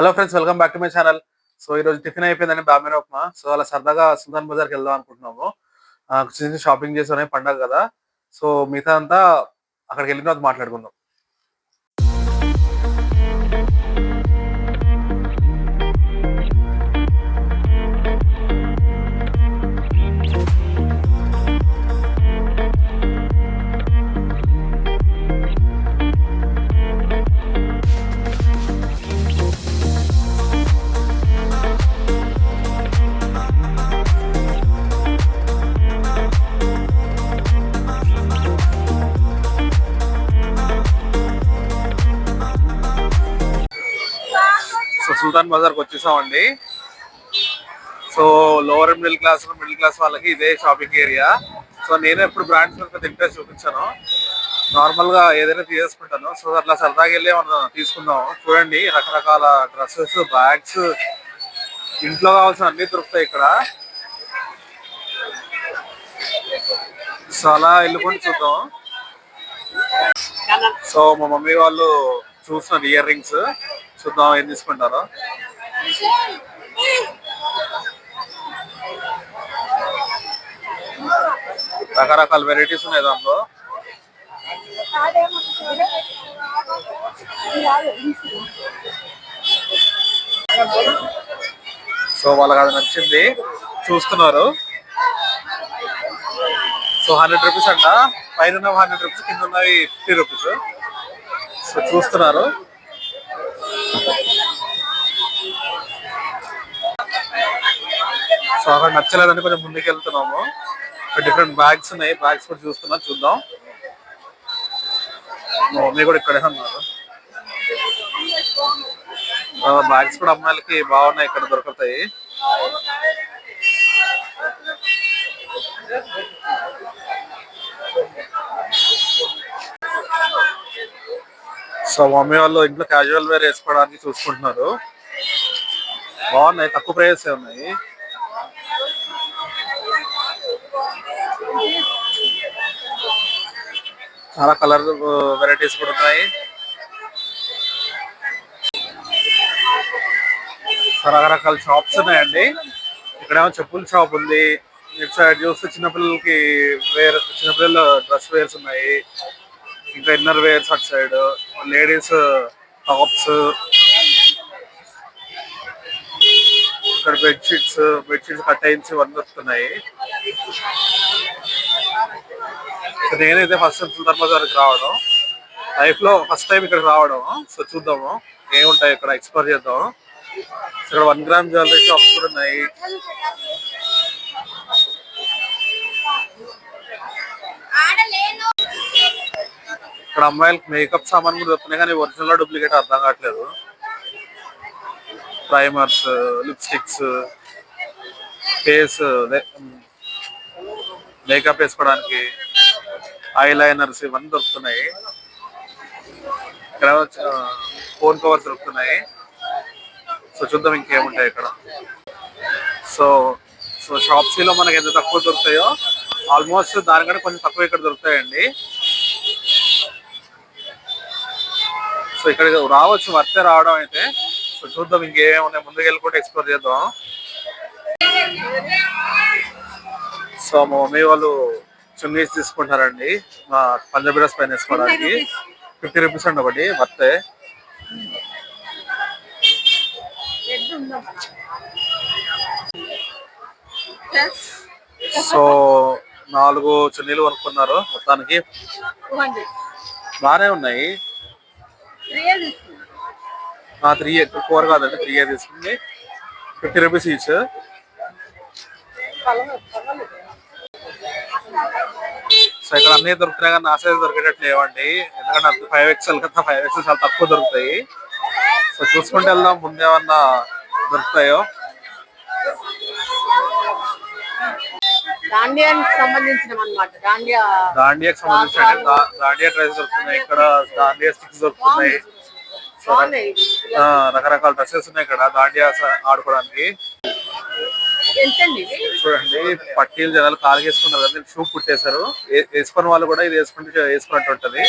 Hello friends welcome back to my channel so ఈ రోజు tiffin అయిపోయిందని బామిన ఉప్మా. సో అలా సరదాగా సుల్తాన్ బజార్కి వెళ్దాం అనుకుంటున్నాము. చిన్న షాపింగ్ చేసి పండగ కదా. సో మిగతా అంతా అక్కడికి వెళ్ళిన తర్వాత మాట్లాడుకుందాం. సుల్తాన్ బజార్కి వచ్చేసామండి. So lower middle class middle class వాళ్ళకి ఇదే షాపింగ్ ఏరియా సో నేను ఎప్పుడు బ్రాండ్స్ మీద ఇంట్రెస్ట్ చూపించాను. నార్మల్గా ఏదైనా తీసేసుకుంటాను సో అట్లా సరదాగా వెళ్ళి మనం తీసుకుందాం. చూడండి రకరకాల డ్రెస్సెస్ బ్యాగ్స్ ఇంట్లో కావాల్సిన అన్ని దొరుకుతాయి ఇక్కడ. సో అలా వెళ్ళుకొని చూద్దాం. సో మా మమ్మీ వాళ్ళు చూస్తున్నారు ఇయర్ రింగ్స్ చూద్దాం ఏం తీసుకుంటారో. రకరకాల వెరైటీస్ ఉన్నాయి దాంట్లో. సో వాళ్ళకి అది నచ్చింది. చూస్తున్నారు. సో హండ్రెడ్ రూపీస్ అంట. పైన హండ్రెడ్ రూపీస్ కింద ఉన్నవి ఫిఫ్టీ రూపీస్. సో చూస్తున్నారు. సో అక్కడ నచ్చలేదని కొంచెం ముందుకు వెళ్తున్నాము డిఫరెంట్ బ్యాగ్స్ ఉన్నాయి. బ్యాగ్స్ కూడా చూస్తున్నా చూద్దాం. మా మమ్మీ కూడా ఇక్కడే ఉన్నారు. బ్యాగ్స్ కూడా అమ్మాయిలకి బాగున్నాయి ఇక్కడ దొరుకుతాయి. సో మమ్మీ వాళ్ళు ఇంట్లో క్యాజువల్ వేర్ వేసుకోవడానికి చూసుకుంటున్నారు. బాగున్నాయి తక్కువ ప్రైస్ ఉన్నాయి. చాలా కలర్ వెరైటీస్ కూడా ఉన్నాయి. చాలా రకరకాల షాప్స్ ఉన్నాయండి. ఇక్కడేమో చెప్పుల షాప్ ఉంది. ఇటు సైడ్ చూస్తే చిన్నపిల్లలకి వేర్ చిన్నపిల్లల డ్రెస్ వేర్స్ ఉన్నాయి. ఇంకా ఇన్నర్ వేర్స్ అటు సైడ్ లేడీస్ టాప్స్ ఇక్కడ బెడ్షీట్స్ బెడ్షీట్స్ కట్టైన్స్ ఇవన్నీ వస్తున్నాయి. నేనైతే ఫస్ట్ టైం బజార్కి రావడం. లైఫ్లో ఫస్ట్ టైం ఇక్కడ రావడం. సో చూద్దాము. ఏముంటాయి ఇక్కడ ఎక్స్ప్లోర్ చేద్దాం ఇక్కడ వన్ గ్రామ్ జ్యువెలరీ షాప్స్ కూడా ఉన్నాయి. ఇక్కడ అమ్మాయిలకి మేకప్ సామాన్ కూడా దొరుకుతున్నాయి కానీ ఒరిజినల్ డూప్లికేట్ అర్థం కావట్లేదు. ప్రైమర్స్ లిప్స్టిక్స్ ఫేస్ మేకప్ వేసుకోవడానికి. ఐ లైనర్స్ ఇవన్నీ దొరుకుతున్నాయి. ఇక్కడ ఫోన్ కవర్స్ దొరుకుతున్నాయి. సో చూద్దాం ఇంకేముంటాయి ఇక్కడ. సో సో షాప్సీలో మనకి ఎంత తక్కువ దొరుకుతాయో ఆల్మోస్ట్ దానికంటే కొంచెం తక్కువ ఇక్కడ దొరుకుతాయండి. సో ఇక్కడ రావచ్చు వర్తే రావడం అయితే. సో చూద్దాం ఇంకేమేమి ఉన్నాయి ముందుకు వెళ్ళి కూడా ఎక్స్ప్లోర్ చేద్దాం. సో మా మమ్మీ వాళ్ళు చున్నీస్ తీసుకుంటారండి. మా పంజాబీ డ్రెస్ పైన వేసుకోవడానికి. ఫిఫ్టీ రూపీస్ అండి ఒకటి వర్తే సో నాలుగు చున్నీలు కొనుక్కున్నారు మొత్తానికి. బాగానే ఉన్నాయి. త్రీ ఫోర్ కాదండి త్రీ ఇయర్ తీసుకుంది. ఫిఫ్టీ రూపీస్ ఈచ్ సో ఇక్కడ అన్ని దొరుకుతున్నాయి కానీ నా సైజ్ దొరికేటట్లు లేవండి. ఎందుకంటే ఫైవ్ ఎక్స్ఎల్ కదా ఫైవ్ ఎక్స్ఎల్ చాలా తక్కువ దొరుకుతాయి. సో చూసుకుంటే వెళ్దాం ముందేమన్నా దొరుకుతాయో. దాండియానికి సంబంధించిన అనమాట దాండియా దాండియాకి సంబంధించిన దాండియా డ్రెస్ దొరుకుతున్నాయి ఇక్కడ దాండియా స్టిక్స్ దొరుకుతున్నాయి. రకరకాల డ్రెస్సెస్ ఉన్నాయి ఇక్కడ దాండియా ఆడుకోవడానికి. చూడండి పట్టీలు జనాలు కాలు వేసుకున్నారు కదా షూ కుట్టేశారు. వేసుకున్న వాళ్ళు కూడా ఇది వేసుకుంటే వేసుకున్నట్టు ఉంటది.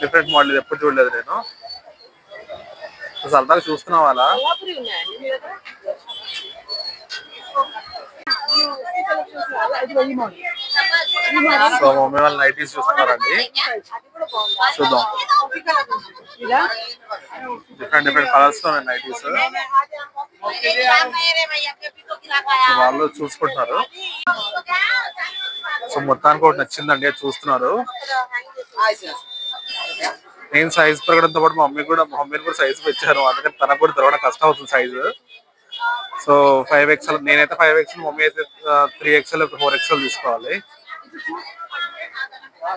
డిఫరెంట్ మోడల్ ఎప్పుడు చూడలేదు నేను. సరదాగా చూస్తున్నాం అలా సో మమ్మీ వాళ్ళు నైటీస్ చూస్తున్నారండి. చూద్దాం. డిఫరెంట్ డిఫరెంట్ కలర్స్లో నైటీస్ వాళ్ళు చూసుకుంటున్నారు. సో మొత్తానికి ఒకటి నచ్చిందండి చూస్తున్నారు. నేను సైజ్ పెరగడంతో పాటు మా మమ్మీ కూడా మా మమ్మీని కూడా సైజ్ పెంచాను అందుకని తనకు కూడా దొరకడం కష్టం అవుతుంది సైజు సో ఫైవ్ ఎక్స్ఎల్ నేనైతే ఫైవ్ ఎక్స్ఎల్ మమ్మీ అయితే త్రీ ఎక్స్ఎల్ ఫోర్ ఎక్స్ఎల్ తీసుకోవాలి.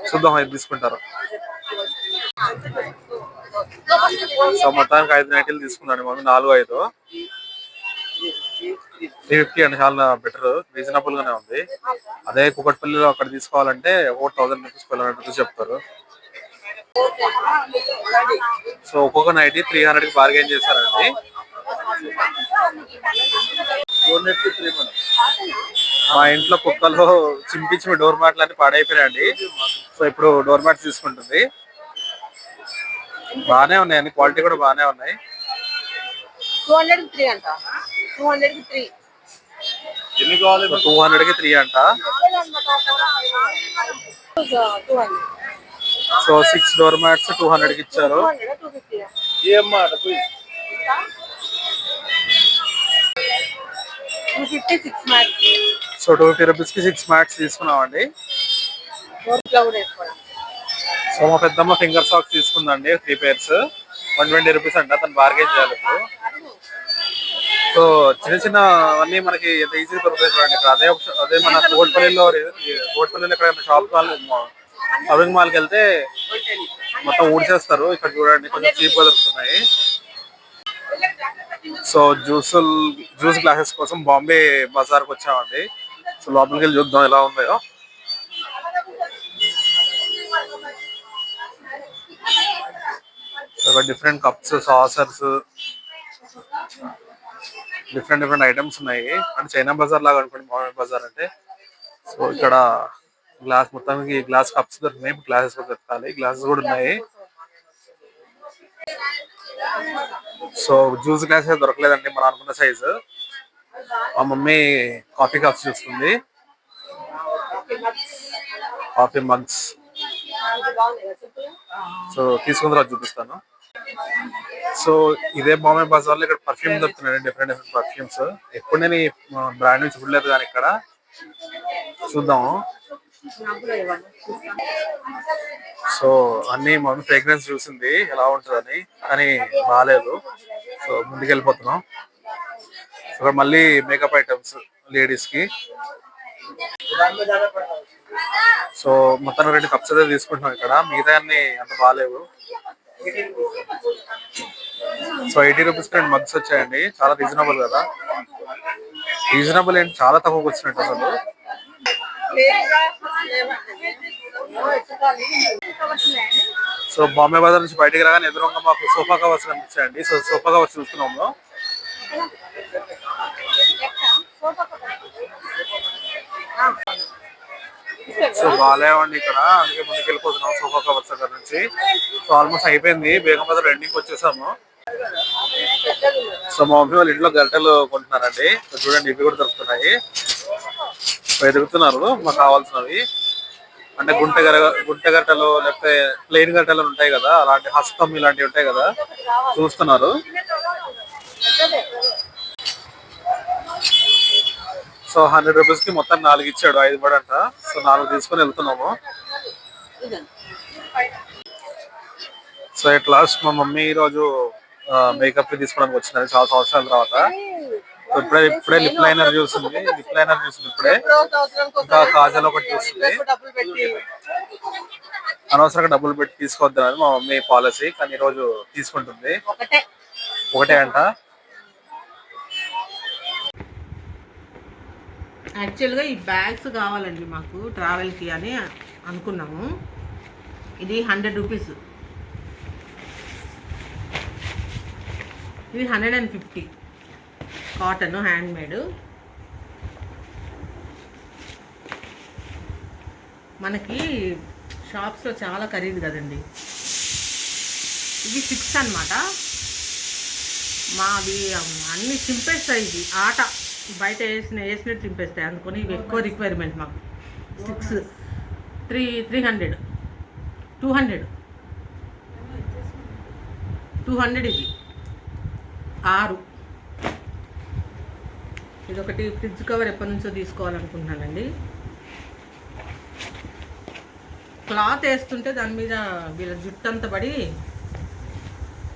చూద్దాం ఇది తీసుకుంటారు. సో మొత్తానికి ఐదు నైటీలు తీసుకున్నాను మమ్మీ నాలుగు ఐదు. త్రీ ఫిఫ్టీ అండి చాలా బెటర్ రీజనబుల్ గానే ఉంది. అదే కుకట్పల్లిలో అక్కడ తీసుకోవాలంటే ఒక thousand rupees twelve hundred rupees చెప్తారు. సో ఒక్కొక్క నైట్ త్రీ హండ్రెడ్కి బార్గెన్ చేశారండి. మా ఇంట్లో కుక్కలు చింపించి డోర్ మ్యాట్లు అన్ని పాడైపోయాయండి సో ఇప్పుడు డోర్ మ్యాట్స్ తీసుకుంటుంది. బాగానే ఉన్నాయి అన్ని క్వాలిటీ కూడా బాగానే ఉన్నాయి. టూ హండ్రెడ్ త్రీ అంట. Two hundred three. ఎన్ని కావాలి టూ హండ్రెడ్కి త్రీ అంట. Two hundred so six door mats two హండ్రెడ్కి ఇచ్చారు. సో టూ ఫిఫ్టీ రూపీస్కి సిక్స్ మ్యాట్స్ తీసుకున్నామండి సో మా పెద్దమ్మ finger socks తీసుకుందండి three pairs one twenty rupees అంట తను బార్గెన్ చేయాలి ఇప్పుడు. సో చిన్న చిన్న అన్ని మనకి ఎంత ఈజీగా దొరుకుతాయి చూడండి. ఇక్కడ అదే అదే మన కోట్పల్లిలో కోట్పల్లిలో ఇక్కడ షాప్ మాల్ షాపింగ్ మాల్కి వెళ్తే మొత్తం ఊడ్చేస్తారు. ఇక్కడ చూడండి కొంచెం చీప్ దొరుకుతున్నాయి. సో జ్యూస్ జ్యూస్ గ్లాసెస్ కోసం బాంబే బజార్కి వచ్చామండి. సో లోపలికి వెళ్ళి చూద్దాం ఎలా ఉందో. Different cups saucers different different items ఉన్నాయి. అంటే చైనా బజార్ లాగా అనుకోండి మామూలు బజార్ అంటే. సో ఇక్కడ గ్లాస్ మొత్తానికి గ్లాస్ కప్స్ దొరుకుతున్నాయి. గ్లాసెస్ కూడా దొరకాలి గ్లాసెస్ కూడా ఉన్నాయి. సో జ్యూస్ గ్లాసెస్ దొరకలేదండి మనం అనుకున్న సైజు. మా మమ్మీ కాఫీ కప్స్ చూస్తుంది. Coffee mugs. సో తీసుకున్న తర్వాత చూపిస్తాను. సో ఇదే బాంబే బజార్లో ఇక్కడ పర్ఫ్యూమ్ దొరుకుతున్నాయి. డిఫరెంట్ డిఫరెంట్ పర్ఫ్యూమ్స్ ఎప్పుడు నేను ఈ బ్రాండ్ నుంచి చూడలేదు కానీ ఇక్కడ చూద్దాం. సో అన్ని మమ్మీ ఫ్రేగ్రెన్స్ చూసింది. ఎలా ఉంటుందని కానీ బాగాలేదు. సో ముందుకెళ్ళిపోతున్నాం. ఇక్కడ మళ్ళీ మేకప్ ఐటమ్స్ లేడీస్కి. సో మొత్తం రెండు కప్స్ అయితే తీసుకుంటున్నాం ఇక్కడ. మిగతా అన్ని అంత బాగాలేవు. సో ఎయిటీ రూపీస్ రెండు మగ్స్ వచ్చాయండి. చాలా రీజనబుల్ కదా. రీజనబుల్ ఏంటి? చాలా తక్కువకి వచ్చినట్టు అసలు. సో బాంబే బజార్ నుంచి బయటకు రాగానే ఎదురుగా మాకు సోఫా కవర్స్ కనిపించాయండి. సో సోఫా కవర్స్ చూస్తున్నాము. సో బాగాలేవండి ఇక్కడ. అందుకే ముందుకు వెళ్ళిపోతున్నాం సోఫా కవర్స్ దగ్గర నుంచి. సో ఆల్మోస్ట్ అయిపోయింది. బేగం బజార్ ఎండింగ్ వచ్చేసాము. సో మా మమ్మీ వాళ్ళ ఇంట్లో గంటలు కొంటున్నారండి. సో చూడండి ఇవి కూడా దొరుకుతున్నాయి. ఎదుగుతున్నారు మాకు కావాల్సినవి. అంటే గుంట గర గుంట గట్టలు లేకపోతే ప్లెయిన్ గట్టలు ఉంటాయి కదా అలాంటి హస్తం ఇలాంటివి ఉంటాయి కదా చూస్తున్నారు. సో హండ్రెడ్ రూపీస్కి మొత్తం నాలుగు ఇచ్చాడు ఐదు పడంట సో నాలుగు తీసుకొని వెళ్తున్నాము. సో ఎట్ లాస్ట్ మా మమ్మీ ఈ రోజు మేకప్ తీసుకోవడానికి వచ్చినది చాలా సంవత్సరాల తర్వాత. ఇప్పుడే ఇప్పుడే లిప్ లైనర్ చూస్తుంది లిప్ లైనర్ చూస్తుంది ఇప్పుడే. ఇంకా కాజల్ ఒకటి చూస్తుంది అనవసరంగా డబ్బులు పెట్టి తీసుకోవద్దని మా మమ్మీ పాలసీ కానీ ఈ రోజు తీసుకుంటుంది. ఒకటే. ఒకటే అంట. యాక్చువల్గా ఈ బ్యాగ్స్ కావాలండి మాకు ట్రావెల్కి అని అనుకున్నాము. ఇది హండ్రెడ్ రూపీస్ ఇది hundred and fifty cotton hand made మనకి షాప్స్లో చాలా ఖరీదు కదండి. ఇది సిక్స్ అన్నమాట. మావి అన్నీ చింపేస్తాయి ఇది ఆట బయట వేసిన వేసినట్టు చింపేస్తాయి. అందుకని ఇవి ఎక్కువ రిక్వైర్మెంట్ మాకు. Six three three hundred two hundred two hundred ఇది ఆరు. ఇది ఒకటి ఫ్రిడ్జ్ కవర్ ఎప్పటి నుంచో తీసుకోవాలనుకుంటున్నానండి. క్లాత్ వేస్తుంటే దాని మీద వీళ్ళ జుట్టు అంతా పడి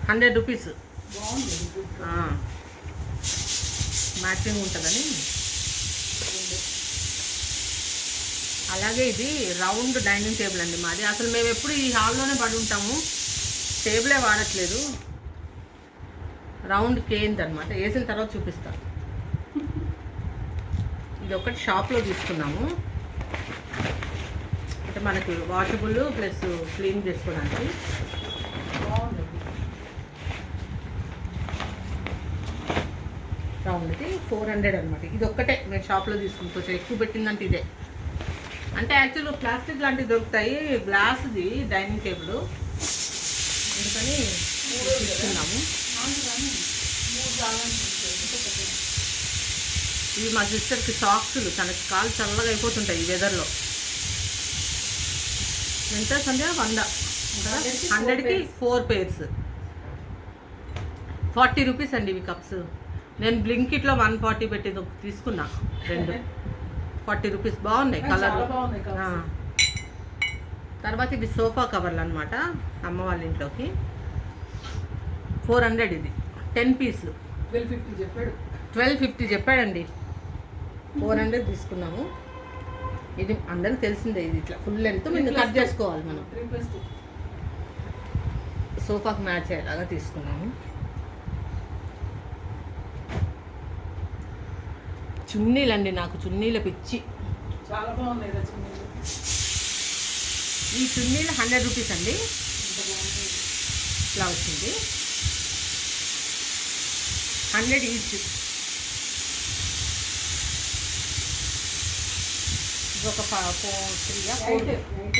హండ్రెడ్ రూపీస్ మ్యాచింగ్ ఉంటుందని. అలాగే ఇది రౌండ్ డైనింగ్ టేబుల్ అండి మాది. అసలు మేము ఎప్పుడు ఈ హాల్లోనే పడి ఉంటాము. టేబులే వాడట్లేదు. రౌండ్ కేంద్ర అనమాట వేసిన తర్వాత చూపిస్తాను ఇది ఒకటి షాప్లో తీసుకున్నాము. అంటే మనకి వాషబుల్ ప్లస్ క్లీన్ చేసుకోవడానికి. రౌండ్కి ఫోర్ హండ్రెడ్ అనమాట ఇది ఒక్కటే. మేము షాప్లో తీసుకుని కొంచెం ఎక్కువ పెట్టిందంటే ఇదే. అంటే యాక్చువల్గా ప్లాస్టిక్ లాంటివి దొరుకుతాయి. గ్లాస్ది డైనింగ్ టేబుల్. అందుకని తీసుకున్నాము. ఇవి మా సిస్టర్కి సాక్స్లు తనకి కాలు చల్లగా అయిపోతుంటాయి ఈ వెదర్లో ఎంత సంధ్య? వంద. హండ్రెడ్కి ఫోర్ పేర్స్ ఫార్టీ రూపీస్ అండి ఇవి కప్స్ నేను బ్లింకిట్లో వన్ ఫార్టీ పెట్టి తీసుకున్నా. రెండు. ఫార్టీ రూపీస్ బాగున్నాయి కలర్ తర్వాత ఇది సోఫా కవర్లు అనమాట అమ్మ వాళ్ళ ఇంట్లోకి. ఫోర్ హండ్రెడ్ ఇది. టెన్ పీస్లు ట్వెల్వ్ ఫిఫ్టీ చెప్పాడు. ట్వెల్వ్ ఫిఫ్టీ చెప్పాడండి. ఫోర్ హండ్రెడ్ తీసుకున్నాము. ఇది అందరికి తెలిసిందే ఇది ఇట్లా ఫుల్ లెంత్ మేము కట్ చేసుకోవాలి మనం. సోఫాకి మ్యాచ్ అయ్యేలాగా తీసుకున్నాము. చున్నీలండి నాకు చున్నీల పిచ్చి. చాలా బాగున్నాయి ఈ చున్నీలు హండ్రెడ్ రూపీస్ అండి. ఇట్లా వచ్చింది. Hundred each. ఒక four eight.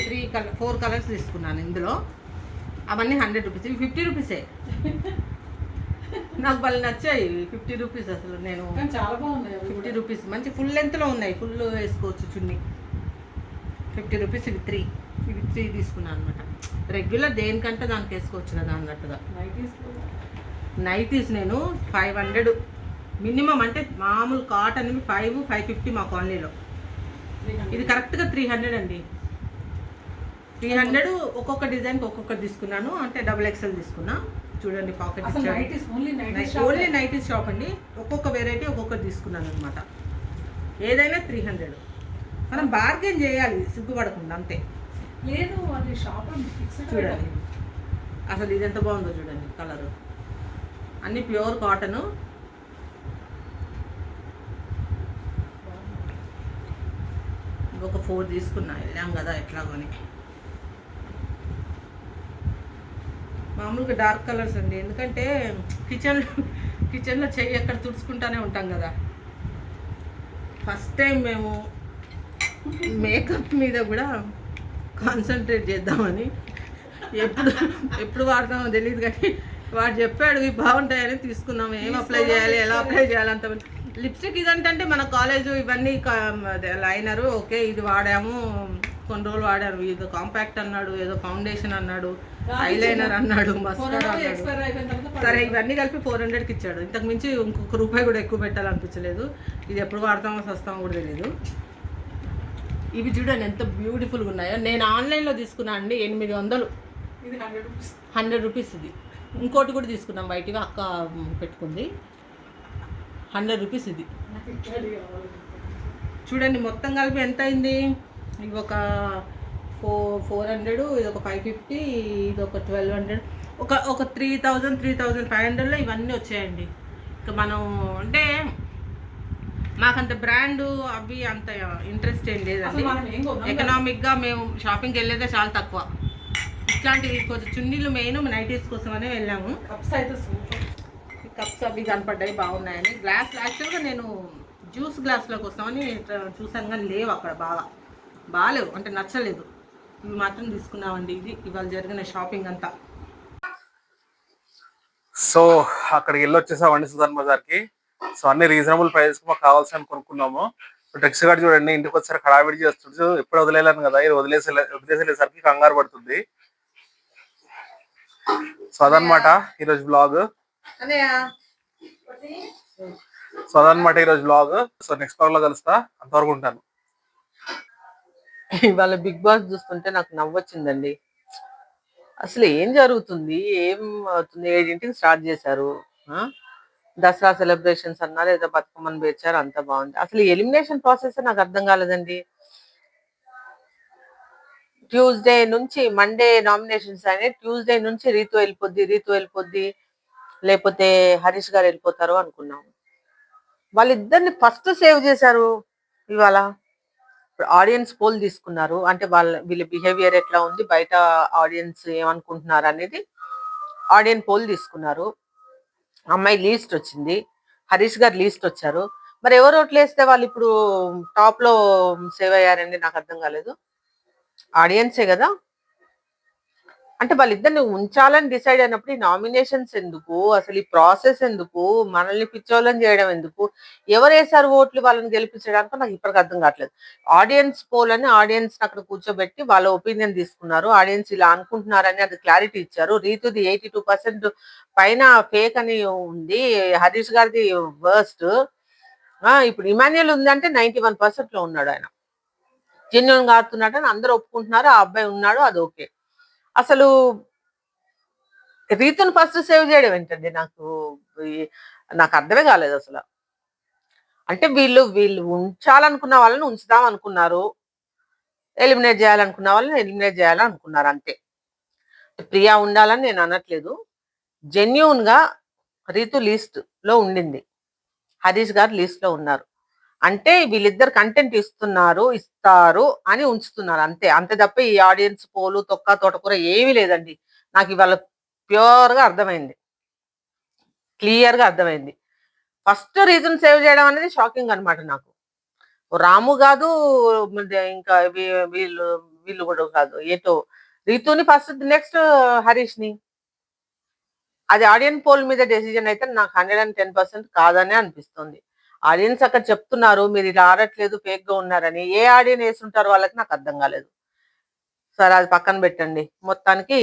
Three colour four colours తీసుకున్నాను ఇందులో. అవన్నీ హండ్రెడ్ రూపీస్. ఇవి ఫిఫ్టీ రూపీసే. నాకు వాళ్ళు నచ్చాయి ఫిఫ్టీ రూపీస్ అసలు నేను చాలా బాగున్నాయి ఫిఫ్టీ. రూపీస్. మంచి ఫుల్ లెంత్లో ఉన్నాయి. ఫుల్ వేసుకోవచ్చు చున్నీ. ఫిఫ్టీ రూపీస్ ఇవి త్రీ. ఇవి త్రీ తీసుకున్నాను అనమాట రెగ్యులర్ దేనికంటే దానికి వేసుకోవచ్చు కదా అన్నట్టుగా. నైటీస్ నేను ఫైవ్ హండ్రెడ్. మినిమం అంటే మామూలు కాటన్ ఫైవ్ ఫైవ్ ఫిఫ్టీ మా కాలనీలో. ఇది కరెక్ట్గా త్రీ హండ్రెడ్ అండి. త్రీ హండ్రెడ్ ఒక్కొక్క డిజైన్కి ఒక్కొక్కటి తీసుకున్నాను. అంటే డబుల్ ఎక్స్ఎల్ తీసుకున్నా. చూడండి పాకెట్ ఓన్లీ నైటీస్ షాప్? అండి. ఒక్కొక్క వెరైటీ ఒక్కొక్కటి తీసుకున్నాను అనమాట ఏదైనా త్రీ హండ్రెడ్. మనం బార్గెన్ చేయాలి సిగ్గుపడకుండా అంతే. లేదు అది షాప్ చూడండి. అసలు ఇది ఎంత బాగుందో చూడండి కలర్. అన్ని ప్యూర్ కాటన్. ఇంకొక ఫోర్ తీసుకున్నా వెళ్ళాం కదా ఎట్లాగో మామూలుగా డార్క్ కలర్స్ అండి. ఎందుకంటే కిచెన్ కిచెన్లో చెయ్యి ఎక్కడ తుడుచుకుంటానే ఉంటాం కదా. ఫస్ట్ టైం మేము మేకప్ మీద కూడా కాన్సన్ట్రేట్ చేద్దామని. ఎప్పుడు ఎప్పుడు వాడతామో తెలియదు కానీ వాడు చెప్పాడు ఇవి బాగుంటాయని తీసుకున్నాము ఏం అప్లై చేయాలి ఎలా అప్లై చేయాలి అంత లిప్స్టిక్ ఇదంటే మన కాలేజ్ ఇవన్నీ లైనరు ఓకే ఇది వాడాము కొన్ని రోజులు వాడారు. ఇది కాంపాక్ట్ అన్నాడు ఏదో ఫౌండేషన్ అన్నాడు ఐలైనర్ అన్నాడు మస్కారా అన్నాడు. సరే ఇవన్నీ కలిపి ఫోర్ హండ్రెడ్కి ఇచ్చాడు. ఇంతకు మించి ఇంకొక రూపాయి కూడా ఎక్కువ పెట్టాలనిపించలేదు. ఇది ఎప్పుడు వాడతామో సస్తామో కూడా తెలియదు ఇవి చూడండి ఎంత బ్యూటిఫుల్గా ఉన్నాయో. నేను ఆన్లైన్లో తీసుకున్నా అండి ఎనిమిది వందలు. హండ్రెడ్ రూపీస్ ఇది. ఇంకోటి కూడా తీసుకున్నాం బయటగా అక్క పెట్టుకుంది. హండ్రెడ్ రూపీస్ ఇది. చూడండి మొత్తం కలిపి ఎంత అయింది? ఇవి ఒక ఫోర్ ఫోర్ హండ్రెడ్ ఇది ఒక ఫైవ్ ఫిఫ్టీ ఇది ఒక ట్వెల్వ్ హండ్రెడ్. ఒక ఒక three thousand three thousand five హండ్రెడ్లో ఇవన్నీ వచ్చాయండి. ఇంకా మనం అంటే మాకంత బ్రాండ్ అవి అంత ఇంట్రెస్ట్ ఏం లేదండి. ఎకనామిక్గా మేము షాపింగ్కి వెళ్ళేదే చాలా తక్కువ. ఇట్లాంటివి కొంచెం చున్నీలు మెయిన్ నైటీస్ కోసమనే వెళ్ళాము. కప్స్ అయితే సూపర్. ఈ కప్స్ అవి కనపడ్డాయి బాగున్నాయని. గ్లాస్ యాక్చువల్గా నేను జ్యూస్ గ్లాస్లోకి వస్తామని ఇట్లా చూసాను కానీ లేవు అక్కడ బాగా. బాగాలేవు అంటే నచ్చలేదు. ఇవి మాత్రం తీసుకున్నామండి ఇది. ఇవాళ జరిగిన షాపింగ్ అంతా. సో అక్కడికి వెళ్ళి వచ్చేసామండి సుధాన్ బజార్కి. సో అన్ని రీజనబుల్ ప్రైస్ మాకు కావాల్సిన కొనుక్కున్నాము. టెక్స్ గార్డ్ చూడండి ఇంటికి వచ్చారు హడావిడి చేస్తుంటూ ఎప్పుడు వదిలేను కదా. ఇది వదిలేసి వదిలేసేసరికి కంగారు పడుతుంది. సో అదనమాట ఈరోజు బ్లాగ్ సో అదనమాట ఈరోజు బ్లాగ్ సో నెక్స్ట్ బ్లాగ్లో కలుస్తా. అంతవరకు ఉంటాను. ఇవాళ బిగ్ బాస్ చూస్తుంటే నాకు నవ్వొచ్చిందండి. అసలు ఏం జరుగుతుంది? ఏం అవుతుంది? ఏడింటికి స్టార్ట్ చేశారు? ఆ? దసరా సెలబ్రేషన్స్ అన్నా లేదా బతుకమ్మని పేర్చారు అంత బాగుంది. అసలు ఎలిమినేషన్ ప్రాసెస్ నాకు అర్థం కాలేదండి. ట్యూస్డే నుంచి మండే నామినేషన్స్ అయినాయి ట్యూస్డే నుంచి రీతు వెళ్ళిపోద్ది రీతు వెళ్ళిపోద్ది లేకపోతే హరీష్ గారు వెళ్ళిపోతారు అనుకున్నాం వాళ్ళిద్దరిని ఫస్ట్ సేవ్ చేశారు ఇవాళ. ఆడియన్స్ పోల్ తీసుకున్నారు. అంటే వాళ్ళ వీళ్ళ బిహేవియర్ ఎట్లా ఉంది బయట ఆడియన్స్ ఏమనుకుంటున్నారు అనేది ఆడియన్స్ పోల్ తీసుకున్నారు. అమ్మాయి లీస్ట్ వచ్చింది. హరీష్ గారు లీస్ట్ వచ్చారు. మరి ఎవరు ఓట్లేస్తే వాళ్ళు ఇప్పుడు టాప్లో సేవ్ అయ్యారండి నాకు అర్థం కాలేదు. ఆడియన్సే కదా? అంటే వాళ్ళిద్దరిని ఉంచాలని డిసైడ్ అయినప్పుడు ఈ నామినేషన్స్ ఎందుకు? అసలు ఈ ప్రాసెస్ ఎందుకు? మనల్ని పిచ్చోళ్ళని చేయడం ఎందుకు? ఎవరు వేసారు ఓట్లు వాళ్ళని గెలిపించడానికి నాకు ఇప్పటికి అర్థం కావట్లేదు. ఆడియన్స్ పోల్ అని ఆడియన్స్ అక్కడ కూర్చోబెట్టి వాళ్ళ ఒపీనియన్ తీసుకున్నారు. ఆడియన్స్ ఇలా అనుకుంటున్నారని అది క్లారిటీ ఇచ్చారు. రీతుది ఎయిటీ టూ పర్సెంట్ పైన ఫేక్ అని ఉంది. హరీష్ గారిది వర్స్ట్. ఇప్పుడు ఇమాన్యుల్ ఉందంటే నైన్టీ వన్ పర్సెంట్లో ఉన్నాడు ఆయన. జెన్యున్గా ఆడుతున్నాడు అని అందరూ ఒప్పుకుంటున్నారు ఆ అబ్బాయి ఉన్నాడు అది ఓకే. అసలు రీతుని ఫస్ట్ సేవ్ చేయడం ఏంటండి? నాకు నాకు అర్థమే కాలేదు అసలు. అంటే వీళ్ళు వీళ్ళు ఉంచాలనుకున్న వాళ్ళని ఉంచుదాం అనుకున్నారు. ఎలిమినేట్ చేయాలనుకున్న వాళ్ళని ఎలిమినేట్ చేయాలనుకున్నారు అంతే. ప్రియా ఉండాలని నేను అనట్లేదు. జెన్యున్గా రీతు లీస్ట్లో ఉండింది. హరీష్ గారు లీస్ట్లో ఉన్నారు. అంటే వీళ్ళిద్దరు కంటెంట్ ఇస్తున్నారు ఇస్తారు అని ఉంచుతున్నారు అంతే. అంతే తప్ప ఈ ఆడియన్స్ పోలు తొక్క తోటకూర ఏమీ లేదండి. నాకు ఇవాళ ప్యూర్గా అర్థమైంది. క్లియర్గా అర్థమైంది. ఫస్ట్ రీజన్ సేవ్ చేయడం అనేది షాకింగ్ అనమాట నాకు. రాము కాదు ఇంకా వీ- వీళ్ళు వీళ్ళు కూడా కాదు. ఏటో రీతుని ఫస్ట్ నెక్స్ట్ హరీష్ని. అది ఆడియన్స్ పోల్ మీద డెసిజన్ అయితే నాకు హండ్రెడ్ అండ్ టెన్ పర్సెంట్ కాదనే అనిపిస్తుంది. ఆడియన్స్ అక్కడ చెప్తున్నారు మీరు ఇలా ఆడట్లేదు ఫేక్గా ఉన్నారని. ఏ ఆడియన్ వేసి ఉంటారు వాళ్ళకి నాకు అర్థం కాలేదు. సరే అది పక్కన పెట్టండి. మొత్తానికి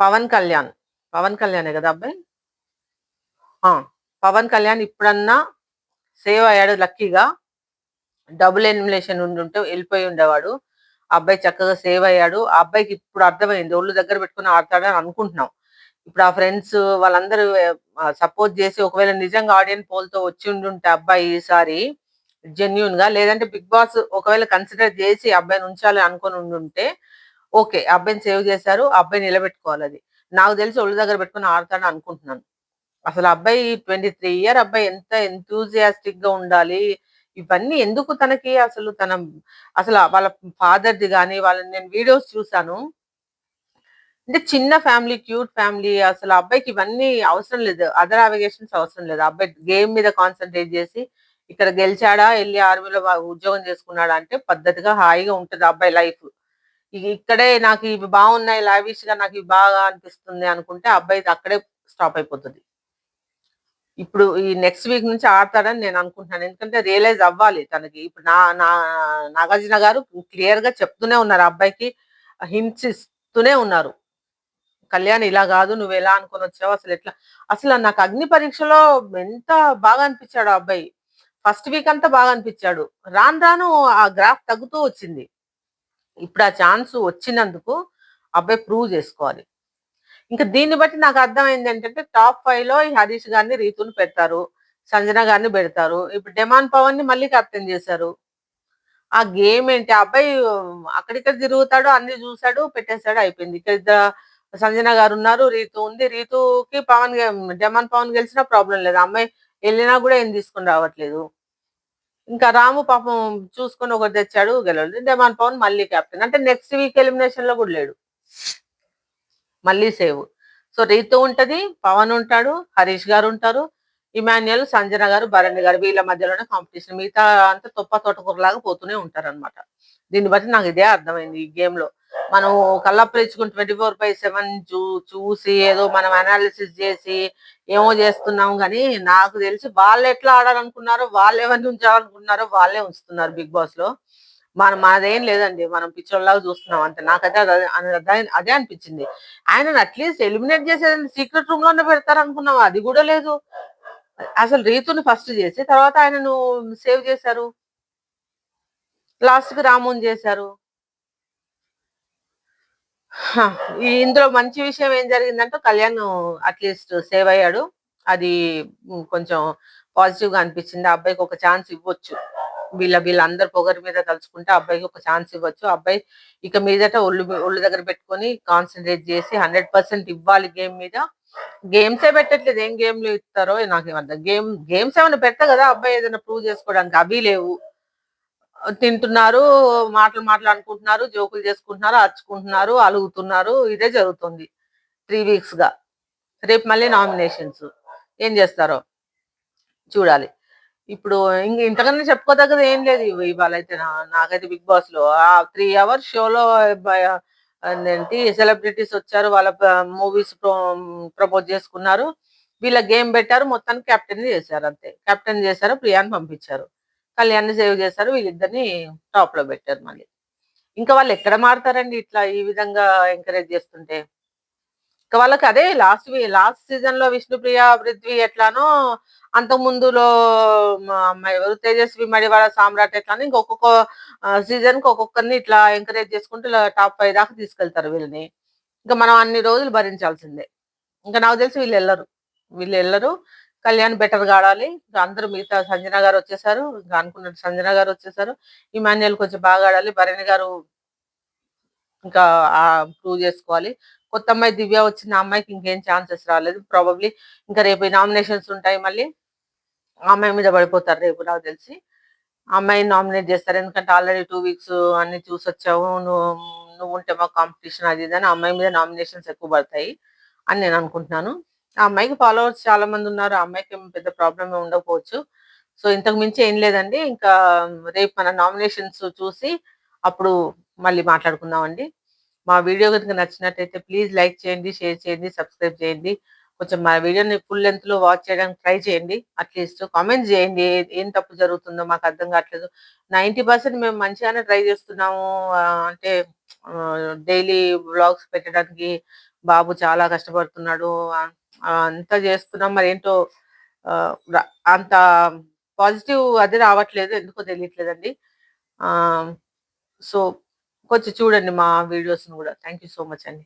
పవన్ కళ్యాణ్. పవన్ కళ్యాణే కదా అబ్బాయి? పవన్ కళ్యాణ్ ఇప్పుడన్నా సేవ్ అయ్యాడు లక్కీగా. డబుల్ ఎలిమినేషన్ ఉండి ఉంటే వెళ్ళిపోయి ఉండేవాడు. అబ్బాయి చక్కగా సేవ్ అయ్యాడు. ఆ అబ్బాయికి ఇప్పుడు అర్థమైంది ఒళ్ళు దగ్గర పెట్టుకుని ఆడతాడని అనుకుంటున్నాం. ఇప్పుడు ఆ ఫ్రెండ్స్ వాళ్ళందరూ సపోర్ట్ చేసి ఒకవేళ నిజంగా ఆడియన్స్ పోల్తో వచ్చి ఉండుంటే అబ్బాయి ఈసారి జెన్యున్గా లేదంటే బిగ్ బాస్ ఒకవేళ కన్సిడర్ చేసి అబ్బాయిని ఉంచాలి అనుకుని ఉండుంటే ఓకే అబ్బాయిని సేవ్ చేశారు ఆ అబ్బాయి నిలబెట్టుకోవాలి అది. నాకు తెలిసి ఒళ్ళు దగ్గర పెట్టుకుని ఆడతాడని అనుకుంటున్నాను. అసలు అబ్బాయి ట్వంటీ త్రీ ఇయర్ అబ్బాయి ఎంత ఎంతూజియాస్టిక్గా ఉండాలి? ఇవన్నీ ఎందుకు తనకి అసలు తన అసలు వాళ్ళ ఫాదర్ది కానీ వాళ్ళని నేను వీడియోస్ చూసాను అంటే చిన్న ఫ్యామిలీ క్యూట్ ఫ్యామిలీ అసలు అబ్బాయికి ఇవన్నీ అవసరం లేదు. అదర్ అవిగేషన్స్ అవసరం లేదు. అబ్బాయి గేమ్ మీద కాన్సన్ట్రేట్ చేసి ఇక్కడ గెలిచాడా వెళ్ళి ఆర్మీలో ఉద్యోగం చేసుకున్నాడా అంటే పద్ధతిగా హాయిగా ఉంటుంది అబ్బాయి లైఫ్. ఇక్కడే నాకు ఇవి బాగున్నాయి లావిష్గా నాకు ఇవి బాగా అనిపిస్తుంది అనుకుంటే ఆ అబ్బాయి అక్కడే స్టాప్ అయిపోతుంది. ఇప్పుడు ఈ నెక్స్ట్ వీక్ నుంచి ఆడతాడని నేను అనుకుంటున్నాను. ఎందుకంటే రియలైజ్ అవ్వాలి తనకి. ఇప్పుడు నా నా నాగార్జున గారు క్లియర్గా చెప్తూనే ఉన్నారు ఆ అబ్బాయికి హింసిస్తూనే ఉన్నారు. కళ్యాణ్ ఇలా కాదు నువ్వు ఎలా అనుకొని వచ్చావు అసలు ఎట్లా? అసలు నాకు అగ్ని పరీక్షలో ఎంత బాగా అనిపించాడు ఆ అబ్బాయి. ఫస్ట్ వీక్ అంతా బాగా అనిపించాడు. రాను రాను ఆ గ్రాఫ్ తగ్గుతూ వచ్చింది. ఇప్పుడు ఆ ఛాన్స్ వచ్చినందుకు అబ్బాయి ప్రూవ్ చేసుకోవాలి. ఇంకా దీన్ని బట్టి నాకు అర్థమైంది ఏంటంటే టాప్ ఫైవ్లో ఈ హరీష్ గారిని రీతుని పెడతారు సంజన గారిని పెడతారు. ఇప్పుడు డెమాన్ పవన్ని మళ్ళీ కెప్టెన్ చేశారు. ఆ గేమ్ ఏంటి? ఆ అబ్బాయి అక్కడిక్కడ తిరుగుతాడు అన్ని చూశాడు పెట్టేశాడు అయిపోయింది. ఇక్కడ సంజన గారు ఉన్నారు రీతు ఉంది. రీతుకి పవన్ జమాన్ డెమాన్ పవన్ గెలిచినా ప్రాబ్లం లేదు. అమ్మాయి వెళ్ళినా కూడా ఏం తీసుకుని రావట్లేదు. ఇంకా రాము పాపం చూసుకొని ఒకటి తెచ్చాడు గెలవలేదు. డెమాన్ పవన్ మళ్ళీ కెప్టెన్ అంటే నెక్స్ట్ వీక్ ఎలిమినేషన్లో కూడా లేడు. మళ్ళీ సేవ్ సో రీతు ఉంటది పవన్ ఉంటాడు హరీష్ గారు ఉంటారు ఇమాన్యుయల్ సంజన గారు భరణి గారు వీళ్ళ మధ్యలోనే కాంపిటీషన్ మిగతా అంతా తొప్ప తోటకూరలాగా పోతూనే ఉంటారు అనమాట దీన్ని బట్టి నాకు ఇదే అర్థమైంది ఈ గేమ్లో. మనం కళ్ళప్పరించుకుని ట్వంటీ ఫోర్ బై సెవెన్ చూ చూసి ఏదో మనం అనాలిసిస్ చేసి ఏమో చేస్తున్నాం కానీ నాకు తెలిసి వాళ్ళు ఎట్లా ఆడాలనుకున్నారో వాళ్ళు ఎవరిని ఉంచాలనుకున్నారో వాళ్ళే ఉంచుతున్నారు బిగ్ బాస్లో. మనం మనదేం లేదండి మనం పిక్చర్లాగా చూస్తున్నాం అంతే. నాకైతే అదే అదే- అనిపించింది. ఆయన అట్లీస్ట్ ఎలిమినేట్ చేసేది సీక్రెట్ రూమ్లోనే పెడతారు అనుకున్నాం అది కూడా లేదు. అసలు రీతుని ఫస్ట్ చేసి తర్వాత ఆయనను సేవ్ చేశారు. లాస్ట్కి రామోన్ చేశారు. ఇందులో మంచి విషయం ఏం జరిగిందంటే కళ్యాణ్ అట్లీస్ట్ సేవ్ అయ్యాడు. అది కొంచెం పాజిటివ్గా అనిపించింది. ఆ అబ్బాయికి ఒక ఛాన్స్ ఇవ్వచ్చు. వీళ్ళ వీళ్ళందరు పొగరు మీద తలుచుకుంటే ఆ అబ్బాయికి ఒక ఛాన్స్ ఇవ్వచ్చు. ఆ అబ్బాయి ఇక మీదట ఒళ్ళు ఒళ్ళు దగ్గర పెట్టుకొని కాన్సన్ట్రేట్ చేసి హండ్రెడ్ పర్సెంట్ ఇవ్వాలి గేమ్ మీద. గేమ్స్ ఏ పెట్టట్లేదు. ఏం గేమ్లు ఇస్తారో నాకు అర్థం. గేమ్ గేమ్స్ ఏమైనా పెడతా కదా అబ్బాయి ఏదైనా ప్రూవ్ చేసుకోవడానికి. అవి లేవు. తింటున్నారు మాటలు మాట్లాడుకుంటున్నారు జోకులు చేసుకుంటున్నారు అరుచుకుంటున్నారు అలుగుతున్నారు. ఇదే జరుగుతుంది త్రీ వీక్స్గా. రేపు మళ్ళీ నామినేషన్స్. ఏం చేస్తారో చూడాలి. ఇప్పుడు ఇంక ఇంతకన్నా చెప్పుకోదగ్గది ఏం లేదు ఇవాళ అయితే నాకైతే బిగ్ బాస్లో ఆ త్రీ అవర్స్ షోలో ఏంటి సెలబ్రిటీస్ వచ్చారు వాళ్ళ మూవీస్ ప్రపోజ్ చేసుకున్నారు. వీళ్ళ గేమ్ పెట్టారు మొత్తానికి కెప్టెన్ చేశారు అంతే. కెప్టెన్ చేశారు ప్రియాని పంపించారు. కళ్యాణ్ సేవ్ చేశారు వీళ్ళిద్దరిని టాప్లో పెట్టారు మళ్ళీ. ఇంకా వాళ్ళు ఎక్కడ మారుతారండి ఇట్లా ఈ విధంగా ఎంకరేజ్ చేస్తుంటే? ఇంకా వాళ్ళకి అదే లాస్ట్ లాస్ట్ సీజన్లో విష్ణుప్రియ పృథ్వీ ఎట్లానో అంత ముందులో ఎవరు? తేజస్వి మడివాడ సామ్రాట్ ఎట్లానో ఇంకొక సీజన్కి ఒక్కొక్కరిని ఇట్లా ఎంకరేజ్ చేసుకుంటూ టాప్ ఫైవ్ దాకా తీసుకెళ్తారు వీళ్ళని. ఇంకా మనం అన్ని రోజులు భరించాల్సిందే. ఇంకా నాకు తెలిసి వీళ్ళు వెళ్ళరు. వీళ్ళు వెళ్ళరు. కళ్యాణ్ బెటర్ కావాలి ఇంకా అందరూ మిగతా సంజన గారు వచ్చేసారు. ఇంకా అనుకున్నట్టు సంజన గారు వచ్చేసారు. ఇమాన్యుల్ కొంచెం బాగా ఆడాలి. భరణి గారు ఇంకా ప్రూవ్ చేసుకోవాలి. కొత్త అమ్మాయి దివ్య వచ్చిన అమ్మాయికి ఇంకేం ఛాన్సెస్ రాలేదు. ప్రాబబ్లీ ఇంకా రేపు నామినేషన్స్ ఉంటాయి మళ్ళీ. అమ్మాయి మీద పడిపోతారు రేపు నాకు తెలిసి. అమ్మాయి అమ్మాయిని నామినేట్ చేస్తారు. ఎందుకంటే ఆల్రెడీ టూ వీక్స్ అన్ని చూసి వచ్చావు. నువ్వు నువ్వు ఉంటే మా కాంపిటీషన్ అది ఇది అని అమ్మాయి మీద నామినేషన్స్ ఎక్కువ పడతాయి అని నేను అనుకుంటున్నాను. ఆ అమ్మాయికి ఫాలోవర్స్ చాలా మంది ఉన్నారు. ఆ అమ్మాయికి ఏం పెద్ద ప్రాబ్లం ఉండకపోవచ్చు. సో ఇంతకు మించి ఏం లేదండి. ఇంకా రేపు మన నామినేషన్స్ చూసి అప్పుడు మళ్ళీ మాట్లాడుకుందామండి. మా వీడియో కనుక నచ్చినట్టయితే ప్లీజ్ లైక్ చేయండి షేర్ చేయండి సబ్స్క్రైబ్ చేయండి. కొంచెం మా వీడియోని ఫుల్ లెంత్లో వాచ్ చేయడానికి ట్రై చేయండి. అట్లీస్ట్ కామెంట్స్ చేయండి. ఏం తప్పు జరుగుతుందో మాకు అర్థం కావట్లేదు. నైంటీ పర్సెంట్ మేము మంచిగానే ట్రై చేస్తున్నాము. అంటే డైలీ వ్లాగ్స్ పెట్టడానికి బాబు చాలా కష్టపడుతున్నాడు. అంతా చేస్తున్నాం. మరి ఏంటో అంత పాజిటివ్ అది రావట్లేదు. ఎందుకో తెలియట్లేదండి. సో కొంచెం చూడండి మా వీడియోస్ కూడా. థ్యాంక్ యూ సో మచ్ అండి.